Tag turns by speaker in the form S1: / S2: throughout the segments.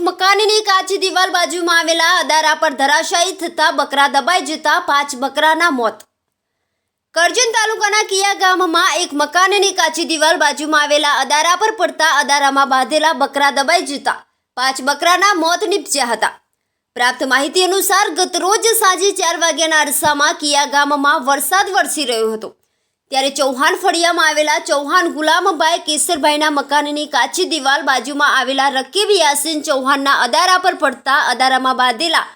S1: મકાનની કાચી દિવાલ બાજુમાં આવેલા અદારા પર ધરાશાયી થતા બકરા દબાઈ જતા પાંચ બકરાના મોત. કરજણ તાલુકાના કિયા ગામમાં એક મકાનની કાચી દિવાલ બાજુમાં આવેલા અદારા પર પડતા અદારામાં બાંધેલા બકરા દબાઈ જતા પાંચ બકરાના મોત નીપજ્યા હતા. પ્રાપ્ત માહિતી અનુસાર ગતરોજ સાંજે ચાર વાગ્યાના અરસામાં કિયા ગામમાં વરસાદ વરસી રહ્યો હતો. ત્યારે ચૌહાણ ફળિયામાં આવેલા ચૌહાણ ગુલામભાઈ કેસરભાઈના મકાનની કાચી દિવાલ બાજુમાં આવેલા રકીબ યાસીન ચૌહાણના અદારા પર પડતા અદારામાં બાંધેલા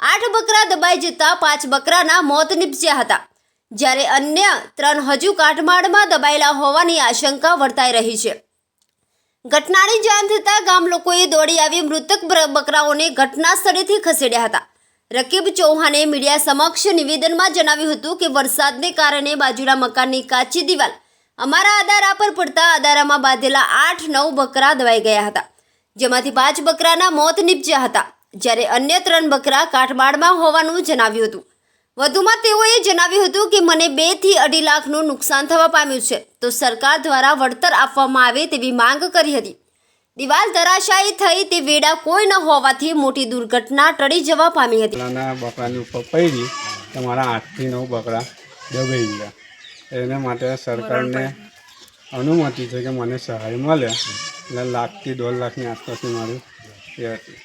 S1: આઠ બકરા દબાઈ જતા પાંચ બકરાના મોત નીપજ્યા હતા. જ્યારે અન્ય ત્રણ હજુ કાટમાળમાં દબાયેલા હોવાની આશંકા વર્તાઈ રહી છે. ઘટનાની જાણ થતાં ગામ લોકોએ દોડી આવી મૃતક બકરાઓને ઘટના સ્થળેથી ખસેડ્યા હતા. રકીબ ચૌહાણે મીડિયા સમક્ષ નિવેદનમાં જણાવ્યું હતું કે વરસાદને કારણે બાજુના મકાનની કાચી દિવાલ અમારા અદારા પર પડતા અદારામાં બાંધેલા આઠ નવ બકરા દવાઈ ગયા હતા, જેમાંથી પાંચ બકરાના મોત નીપજ્યા હતા, જ્યારે અન્ય ત્રણ બકરા કાટમાળમાં હોવાનું જણાવ્યું હતું. વધુમાં તેઓએ જણાવ્યું હતું કે મને બેથી અઢી લાખનું નુકસાન થવા પામ્યું છે, તો સરકાર દ્વારા વળતર આપવામાં આવે તેવી માંગ કરી હતી. દિવાલ ધરાશાયી થઈ તે વેડા કોઈ ન હોવાથી મોટી દુર્ઘટના ટળી જવા પામી હતી.
S2: પેલાના બકરાની ઉપર પડી. તમારા આઠથી નવ બકરા દબાઈ ગયા. એને માટે સરકારને અનુમતિ છે કે મને સહાય મળે. એટલે લાખથી દોઢ લાખની આસપાસની મારી એ હતી.